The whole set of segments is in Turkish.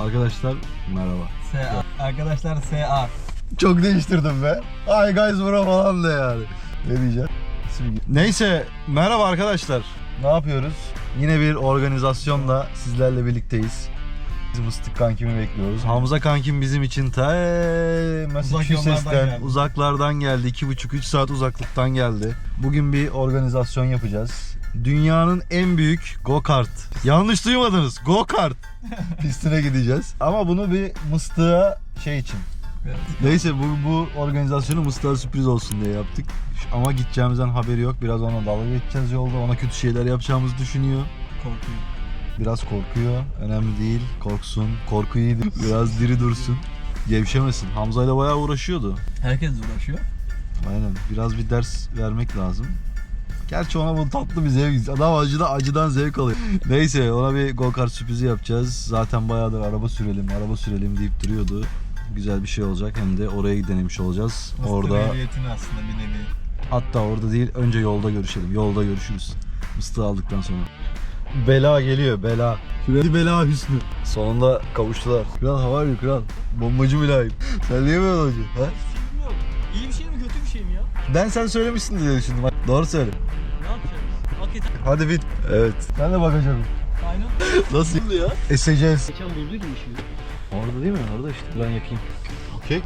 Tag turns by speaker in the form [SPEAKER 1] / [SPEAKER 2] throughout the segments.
[SPEAKER 1] Arkadaşlar merhaba.
[SPEAKER 2] SA. Arkadaşlar SA.
[SPEAKER 1] Çok değiştirdim be. Hi guys bro falan da yani. Ne diyeceğim? Neyse merhaba arkadaşlar. Ne yapıyoruz? Yine bir organizasyonla sizlerle birlikteyiz. Biz Mıstık kankimi bekliyoruz. Hamza kankim bizim için ta Massachusetts'ten,
[SPEAKER 2] geldi.
[SPEAKER 1] uzaklardan geldi. 2,5-3 saat uzaklıktan geldi. Bugün bir organizasyon yapacağız. Dünyanın en büyük go-kart. Yanlış duymadınız. Go-kart. Pistine gideceğiz. Ama bunu bir mıstığa şey için. Neyse bu, bu organizasyonu Mıstığa sürpriz olsun diye yaptık. Ama gideceğimizden haberi yok. Biraz ona dalga geçeceğiz yolda. Ona kötü şeyler yapacağımızı düşünüyor.
[SPEAKER 2] Korkuyor.
[SPEAKER 1] Biraz korkuyor. Önemli değil. Korksun. Korku iyidir. Biraz diri dursun. Gevşemesin. Hamza ile bayağı uğraşıyordu.
[SPEAKER 2] Herkes uğraşıyor.
[SPEAKER 1] Aynen. Biraz bir ders vermek lazım. Gerçi ona bu tatlı bir zevk. Adam acıda acıdan zevk alıyor. Neyse ona bir go kart sürprizi yapacağız. Zaten bayağıdır araba sürelim, araba sürelim deyip duruyordu. Güzel bir şey olacak. Hem de oraya denemiş olacağız.
[SPEAKER 2] Mısır
[SPEAKER 1] Orada
[SPEAKER 2] aslında bir nevi.
[SPEAKER 1] hatta orada değil önce yolda görüşelim. Yolda görüşürüz. Mıstığı aldıktan sonra. Bela geliyor bela. Şuraya bela hüsnü. Sonunda kavuştular. Kral hava kral. Bombacı mülayim. Sen niye böyle olacaksın? Ha?
[SPEAKER 3] Şey mi kötü bir şey mi ya?
[SPEAKER 1] Ben sen söylemişsin diye düşündüm. Doğru söyle.
[SPEAKER 3] Ne yapacağız? Hakikaten
[SPEAKER 1] Hadi bit. Evet. Ben de bakacağım.
[SPEAKER 3] aynen.
[SPEAKER 1] Nasıl? ya? Eseceğiz.
[SPEAKER 3] Geçen bulduydum işi.
[SPEAKER 1] Orada değil mi? Orada işte. Ben yapayım. Okey.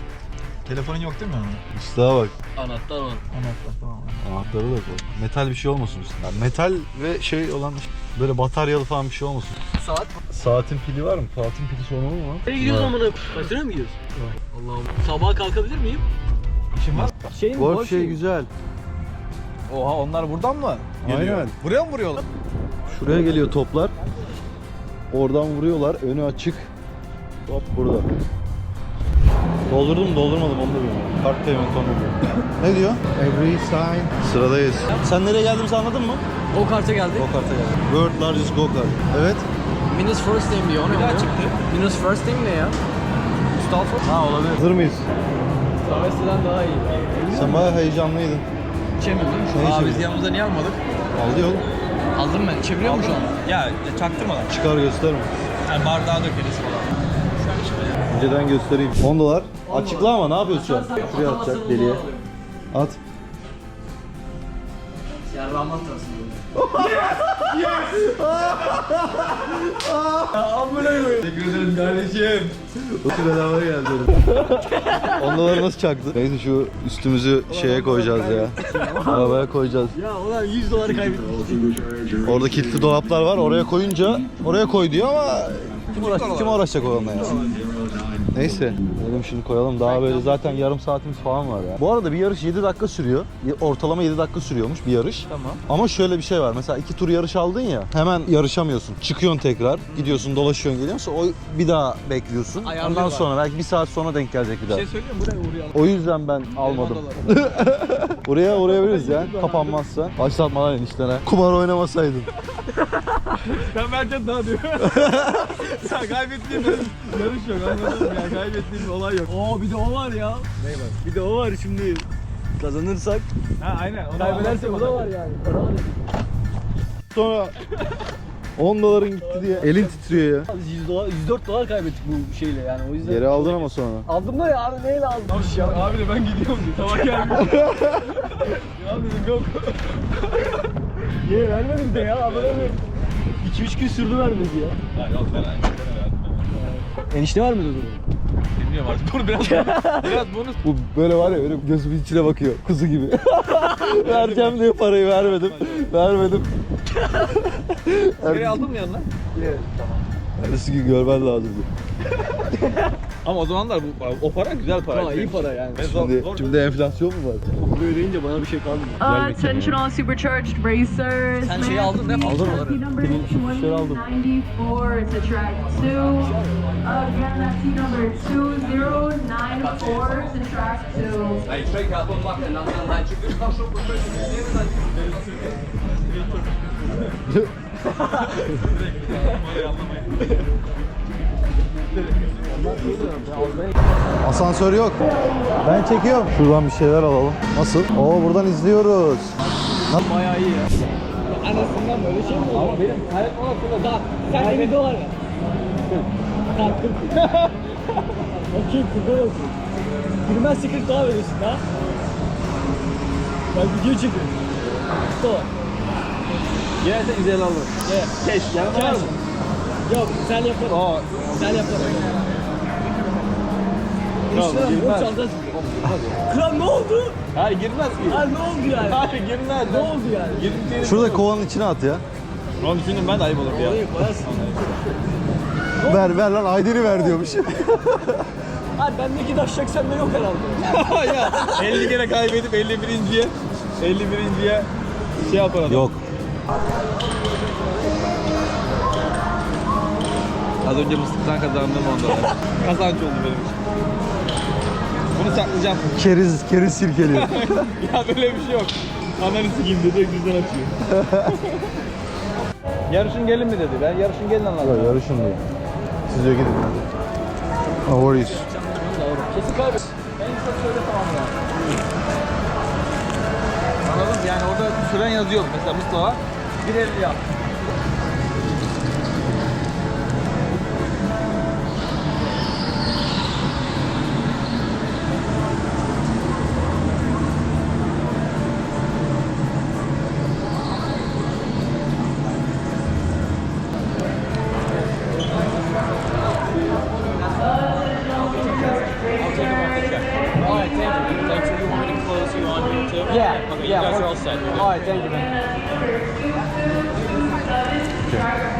[SPEAKER 2] Telefonun yok değil mi onun?
[SPEAKER 1] Üstüne bak.
[SPEAKER 3] Anahtar var.
[SPEAKER 2] Anahtar tamam.
[SPEAKER 1] Anahtarı da koy. Metal bir şey olmasın üstünde. Yani metal ve şey olan böyle bataryalı falan bir şey olmasın.
[SPEAKER 3] Saat.
[SPEAKER 1] Saatin pili var mı? Saatin pili sorunu mu var?
[SPEAKER 3] Nereye gidiyoruz amına? Kaçına mı gidiyoruz? Allah'ım. Sabaha kalkabilir miyim?
[SPEAKER 2] İşin var.
[SPEAKER 3] Şey mi?
[SPEAKER 1] Golf şey güzel.
[SPEAKER 2] Oha onlar buradan mı?
[SPEAKER 1] Aynen.
[SPEAKER 2] Buraya mı vuruyorlar?
[SPEAKER 1] Şuraya geliyor toplar. Oradan vuruyorlar. Önü açık. Hop burada. Doldurdum mu doldurmadım onu da bilmiyorum. Kart payment onu bilmiyorum. ne diyor? Every sign. Sıradayız. Sen nereye geldiğimizi anladın mı?
[SPEAKER 3] O karta geldik.
[SPEAKER 1] Go kart'a geldim. World largest go kart. Evet.
[SPEAKER 3] Minus first name diyor.
[SPEAKER 2] Bir daha
[SPEAKER 3] oluyor?
[SPEAKER 2] çıktı.
[SPEAKER 3] Minus first name ne ya? Mustafa.
[SPEAKER 1] Ha olabilir. Hazır mıyız?
[SPEAKER 3] Travesti'den daha iyi.
[SPEAKER 1] Sen bayağı heyecanlıydın.
[SPEAKER 3] İçemiyorum değil mi?
[SPEAKER 1] Ne
[SPEAKER 2] Aa biz yanımıza niye almadık?
[SPEAKER 1] Aldı yol.
[SPEAKER 3] Aldım ben. İçebiliyor mu şu an?
[SPEAKER 2] Ya çaktırmadan.
[SPEAKER 1] Çıkar gösterme.
[SPEAKER 2] Yani bardağa dökeriz falan.
[SPEAKER 1] Önceden göstereyim. 10 dolar. Açıkla ama ne yapıyorsun şu an? Şuraya atacak deliye. At.
[SPEAKER 3] Ya Rahman tarafında.
[SPEAKER 2] Teşekkür ederim kardeşim.
[SPEAKER 1] O bedava geldi. 10 doları nasıl çaktı? Neyse şu üstümüzü şeye koyacağız ya. Arabaya koyacağız.
[SPEAKER 3] Ya ulan 100 doları kaybettim.
[SPEAKER 1] Orada kilitli dolaplar var. Oraya koyunca oraya koy diyor ama kim uğraşacak, kim uğraşacak onunla ya? Neyse. Dedim şunu koyalım. Daha böyle zaten yarım saatimiz falan var ya. Bu arada bir yarış 7 dakika sürüyor. Ortalama 7 dakika sürüyormuş bir yarış.
[SPEAKER 3] Tamam.
[SPEAKER 1] Ama şöyle bir şey var. Mesela iki tur yarış aldın ya. Hemen yarışamıyorsun. Çıkıyorsun tekrar. Gidiyorsun dolaşıyorsun geliyorsun. O bir daha bekliyorsun. Ondan
[SPEAKER 3] Ayarlıyorlar.
[SPEAKER 1] sonra belki bir saat sonra denk gelecek bir daha.
[SPEAKER 3] Bir şey söyleyeyim mi? Buraya uğrayalım.
[SPEAKER 1] O yüzden ben almadım. Oraya uğrayabiliriz ya kapanmazsa. Başlatmadan eniştene. Kumar oynamasaydın.
[SPEAKER 2] Ben bence daha diyor. Sen kaybettiğin benim yarış yok anladın mı? Yani kaybettiğin bir olay yok.
[SPEAKER 3] Oo bir de o var ya.
[SPEAKER 2] Ne var?
[SPEAKER 3] Bir de o var şimdi. Kazanırsak.
[SPEAKER 2] Ha aynen. Onu
[SPEAKER 3] Kaybedersek o da var yani.
[SPEAKER 1] Sonra 10 doların gitti diye elin titriyor ya.
[SPEAKER 3] 100 dolar, 104 dolar kaybettik bu şeyle yani o yüzden.
[SPEAKER 1] Geri aldın ama sonra.
[SPEAKER 3] Aldım da ya abi neyle aldım?
[SPEAKER 2] Ya abi de ben gidiyorum diyor. Sabah gelmiş. ya dedim yok.
[SPEAKER 3] Niye vermedim de ya adamı 2-3 gün sürdü vermedi ya.
[SPEAKER 2] Ya yok ben
[SPEAKER 3] Enişte var mıydı o zaman?
[SPEAKER 2] Bilmiyorum artık. Bunu biraz biraz bonus.
[SPEAKER 1] Bu böyle var ya öyle gözümün içine bakıyor. Kuzu gibi. Vereceğim diye parayı vermedim. Vermedim.
[SPEAKER 2] Geri aldın mı yanına?
[SPEAKER 1] Ertesi gün görmen lazımdı.
[SPEAKER 2] Ama o zamanlar bu o para güzel para.
[SPEAKER 3] Ha, iyi para yani.
[SPEAKER 2] Ben zor,
[SPEAKER 1] Şimdi,
[SPEAKER 2] zor.
[SPEAKER 1] şimdi enflasyon mu var?
[SPEAKER 3] Böyle deyince bana bir şey kalmıyor.
[SPEAKER 4] Uh, attention all supercharged racers.
[SPEAKER 3] Sen şeyi aldın değil mi?
[SPEAKER 4] Aldın mı? Number
[SPEAKER 1] Şey aldım.
[SPEAKER 4] 2094 is a track 2. Again, that's number 2094 is a track 2.
[SPEAKER 1] Asansör yok. Ben çekiyorum. Şuradan bir şeyler alalım. Nasıl? Oo buradan izliyoruz.
[SPEAKER 3] Bayağı iyi ya. Anasından böyle şey mi olur? Ama benim hayat aslında daha sen 50 dolar ver. Bakayım kurban olsun. Girmezse 40 daha veriyorsun ha. Ben video çekiyorum. Mustafa.
[SPEAKER 2] Gelirse güzel olur.
[SPEAKER 3] Gel.
[SPEAKER 2] Keş yani var
[SPEAKER 3] Gel.
[SPEAKER 2] mı?
[SPEAKER 3] Yok güzel yaparım.
[SPEAKER 2] Aa.
[SPEAKER 3] Güzel yaparım.
[SPEAKER 2] Yok,
[SPEAKER 3] Üç lira
[SPEAKER 2] girmez.
[SPEAKER 3] Kral ne oldu?
[SPEAKER 2] Hayır girmez ki.
[SPEAKER 3] Ha ne oldu yani?
[SPEAKER 2] Hayır girmez.
[SPEAKER 3] Ne oldu yani?
[SPEAKER 2] Girmeyeceğini
[SPEAKER 1] Şurada kovanın içine at ya.
[SPEAKER 2] Onu düşündüm ben de ayıp olur ya.
[SPEAKER 3] Orayı koyarsın.
[SPEAKER 1] Ver ver lan Aydın'ı ver diyormuş.
[SPEAKER 3] Ha bendeki daşşak sende yok herhalde.
[SPEAKER 2] ya 50 kere kaybedip 51.ye 51.ye şey yapar adam.
[SPEAKER 1] Yok.
[SPEAKER 2] Az önce mıstıktan kazandığım 10 dolar. Kazanç oldu benim için. Bunu saklayacağım.
[SPEAKER 1] Keriz, keriz sirkeliyor.
[SPEAKER 2] ya böyle bir şey yok. Ananı sikeyim dedi güzel açıyor. yarışın gelin mi dedi. Ben yarışın gelin anladım.
[SPEAKER 1] Yarışın diyor. Siz diyor gidin. No worries.
[SPEAKER 3] Kesin kaybet.
[SPEAKER 2] En çok söyle tamam ya. Anladım yani orada süren yazıyor mesela Mustafa. 1.50 yap.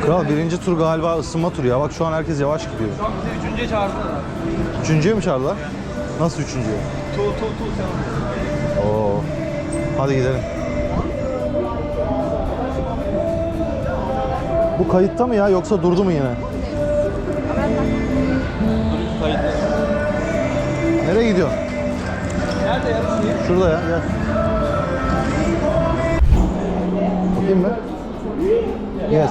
[SPEAKER 1] Kral birinci tur galiba ısınma turu ya. Bak şu an herkes yavaş gidiyor.
[SPEAKER 2] Şu an bizi üçüncüye çağırdılar.
[SPEAKER 1] Üçüncüye mi çağırdılar? Nasıl üçüncüye?
[SPEAKER 2] Tu tu tu sen.
[SPEAKER 1] Oo. Hadi gidelim. Bu kayıtta mı ya yoksa durdu mu yine?
[SPEAKER 2] Dur kayıtlı.
[SPEAKER 1] Nereye gidiyorsun?
[SPEAKER 2] Nerede değil?
[SPEAKER 1] Şurada ya gel. Bakayım mı? Yes.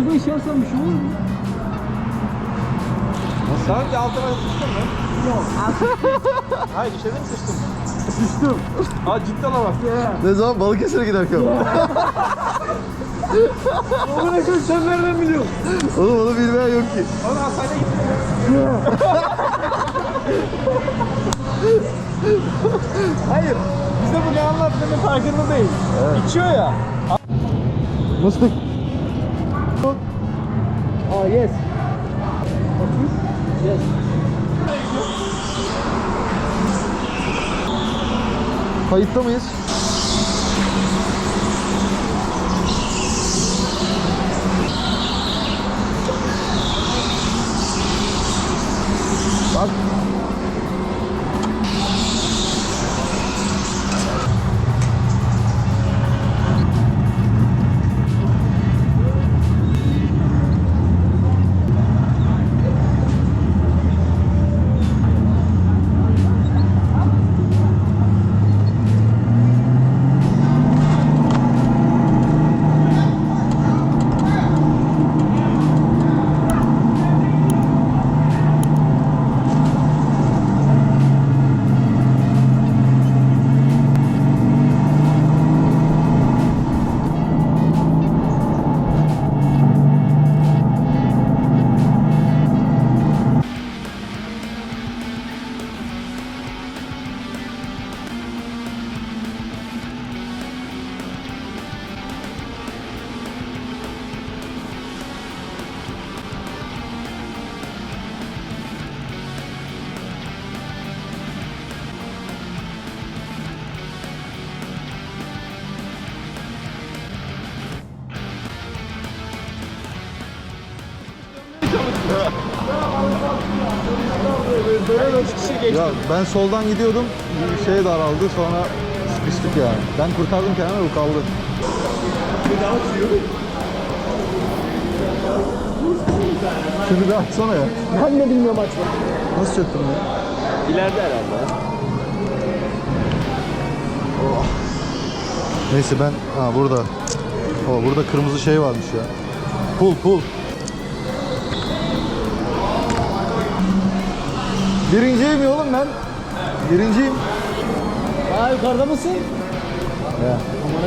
[SPEAKER 3] altıma işersen bir şey olur mu?
[SPEAKER 2] Önce altıma sıçtın mı? Yok. Hayır işede mi sıçtın?
[SPEAKER 3] Düştüm.
[SPEAKER 2] Aa ciddi olamaz.
[SPEAKER 1] Ne zaman Balıkesir'e giderken?
[SPEAKER 3] Amına koyayım sen nereden biliyorsun?
[SPEAKER 1] Oğlum onu bilmeyen yok ki.
[SPEAKER 2] Onu hastaneye gittim. Hayır. Bize bu ne anlattığının farkında değil. İçiyor ya.
[SPEAKER 1] Mıstık.
[SPEAKER 3] Aa yes. Yes.
[SPEAKER 1] Kayıtta mıyız? Ya ben soldan gidiyordum. Şey daraldı sonra sıkıştık yani. Ben kurtardım kendimi o kaldı. Şunu bir açsana ya.
[SPEAKER 2] Ben de bilmiyorum açma.
[SPEAKER 1] Nasıl çöktün ya?
[SPEAKER 2] İleride herhalde.
[SPEAKER 1] Neyse ben ha burada. O burada kırmızı şey varmış ya. Pul pul. Birinciyim oğlum ben. Birinciyim.
[SPEAKER 2] Aa yukarıda mısın?
[SPEAKER 1] Ya.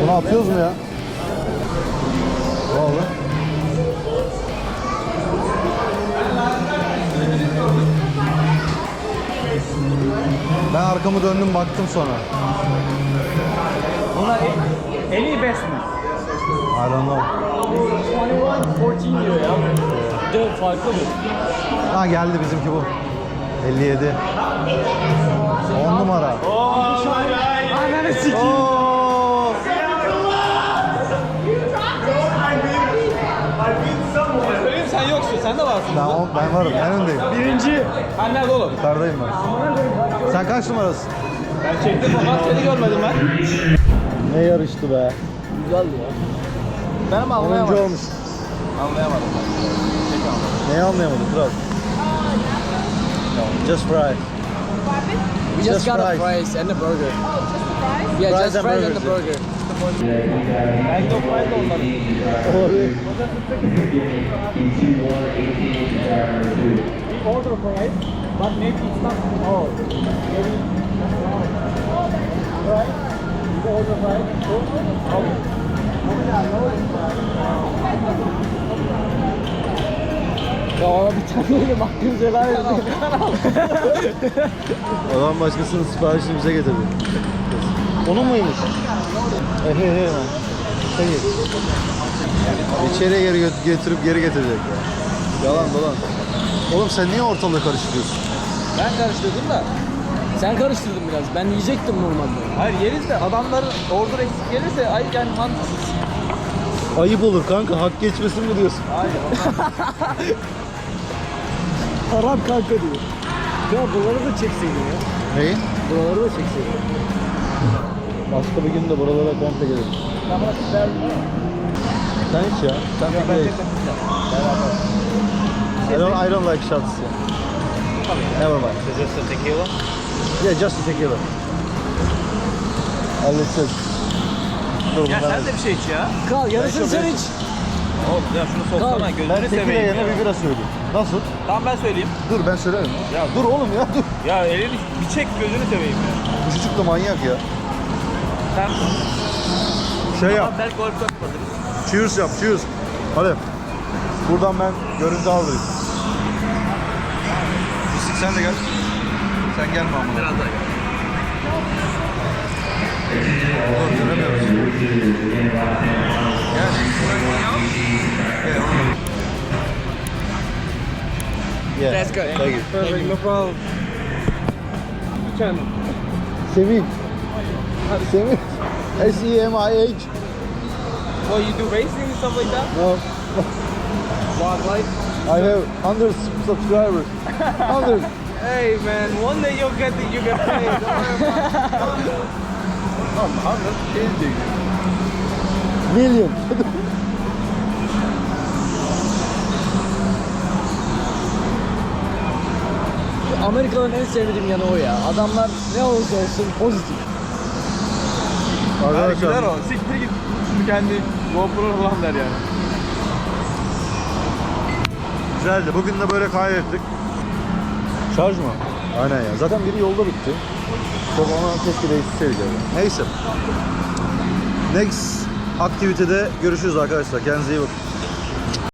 [SPEAKER 1] Bunu atıyoruz mu ya? Vallahi. Ben arkamı döndüm baktım sonra.
[SPEAKER 2] Bunlar en iyi best mi?
[SPEAKER 1] I don't know.
[SPEAKER 3] 21, 14 diyor ya. Dört farklı bu.
[SPEAKER 1] Ha geldi bizimki bu. 57. 10 numara.
[SPEAKER 2] Ananı sikeyim.
[SPEAKER 1] Oo!
[SPEAKER 2] Söyleyeyim sen yoksun. Sen de varsın.
[SPEAKER 1] Ben, on- ben varım, en öndeyim.
[SPEAKER 2] Birinci. Ben nerede oğlum?
[SPEAKER 1] Yukarıdayım ben. Sen kaç numarasın?
[SPEAKER 2] Ben çektim ama seni görmedim ben.
[SPEAKER 1] Ne yarıştı be.
[SPEAKER 2] Güzeldi ya. Ben ama
[SPEAKER 1] Oyuncu
[SPEAKER 2] anlayamadım.
[SPEAKER 1] olmuş.
[SPEAKER 2] Anlayamadım.
[SPEAKER 1] Neyi anlayamadım kral? Just fry.
[SPEAKER 3] We just,
[SPEAKER 1] Just
[SPEAKER 3] got a
[SPEAKER 1] fries.
[SPEAKER 3] fries and a burger. Yeah,
[SPEAKER 1] Fries
[SPEAKER 3] just
[SPEAKER 1] and
[SPEAKER 3] fries and a
[SPEAKER 1] burgers,
[SPEAKER 3] burger.
[SPEAKER 2] Ben de o fry de onların.
[SPEAKER 1] Olabilir.
[SPEAKER 2] We order fries, but maybe it's not all. Maybe Right? We order fries. Okay. Ya ona bir tane öyle baktığım şeyler
[SPEAKER 1] Adam başkasının siparişini bize getirdi. Onun muymuş? He he he. Peki. İçeriye geri gö- getirip geri getirecek ya. Yalan dolan. Oğlum sen niye ortalığı karıştırıyorsun?
[SPEAKER 3] Ben karıştırdım da. Sen karıştırdın biraz. Ben yiyecektim normalde.
[SPEAKER 2] Hayır yeriz de adamların order eksik gelirse ay yani mantıksız.
[SPEAKER 1] Ayıp olur kanka hak geçmesin mi diyorsun?
[SPEAKER 2] Hayır.
[SPEAKER 3] Haram kanka diyor. Ya buraları da çekseydin ya.
[SPEAKER 1] Neyi?
[SPEAKER 3] Buraları da çekseydin.
[SPEAKER 1] Başka bir gün de buralara komple gelir.
[SPEAKER 2] Ben buna siz verdim değil mi?
[SPEAKER 1] Sen hiç ya. Sen
[SPEAKER 2] Ben
[SPEAKER 1] tekrar iç.
[SPEAKER 2] çektim.
[SPEAKER 1] I don't, I don't like shots. Never mind.
[SPEAKER 2] Just a tequila.
[SPEAKER 1] Yeah, just a tequila. Halledeceğiz. Dur
[SPEAKER 2] Ya
[SPEAKER 1] ben,
[SPEAKER 2] sen de bir şey iç ya.
[SPEAKER 3] Kal yarısını sen iç.
[SPEAKER 2] Oğlum ya şunu soksana gözünü
[SPEAKER 1] ben tequila
[SPEAKER 2] seveyim
[SPEAKER 1] yerine
[SPEAKER 2] ya.
[SPEAKER 1] bir bira söyleyeyim. Nasıl?
[SPEAKER 2] Tamam ben söyleyeyim.
[SPEAKER 1] Dur ben söylerim. Ya dur oğlum ya dur.
[SPEAKER 2] Ya elini bir çek gözünü seveyim ya.
[SPEAKER 1] Bu çocuk da manyak ya.
[SPEAKER 2] Sen
[SPEAKER 1] Şey yap.
[SPEAKER 2] Belki golf yapmadınız.
[SPEAKER 1] Cheers yap. Cheers. Hadi. Buradan ben görüntü aldırayım. Pislik sen de gel. Sen gelme ama.
[SPEAKER 2] Biraz daha gel.
[SPEAKER 1] Dur göremiyoruz. Gel. Gel oğlum. Yeah.
[SPEAKER 3] That's good.
[SPEAKER 1] Thank you.
[SPEAKER 2] Perfect, no problem. Lütfen.
[SPEAKER 1] Semih. Semih. S-E-M-I-H.
[SPEAKER 2] Well, you do racing and stuff like that?
[SPEAKER 1] No.
[SPEAKER 2] Wildlife?
[SPEAKER 1] I have 100 subscribers. 100.
[SPEAKER 2] Hey man, one day you'll get the, you get paid. Don't worry about it. Tamam, anladım. Şey diyecek.
[SPEAKER 1] Million.
[SPEAKER 3] Amerika'nın en sevdiğim yanı o ya. Adamlar ne olursa olsun pozitif.
[SPEAKER 2] Hadi gider
[SPEAKER 1] Arkadaşlar
[SPEAKER 2] o. Siktir git. Şimdi kendi GoPro falan der yani.
[SPEAKER 1] güzeldi. Bugün de böyle kaybettik. Şarj mı? Aynen ya. Zaten biri yolda bitti. Çok ona keşke değiştirseydik yani. Neyse. Next aktivitede görüşürüz arkadaşlar. Kendinize iyi bakın.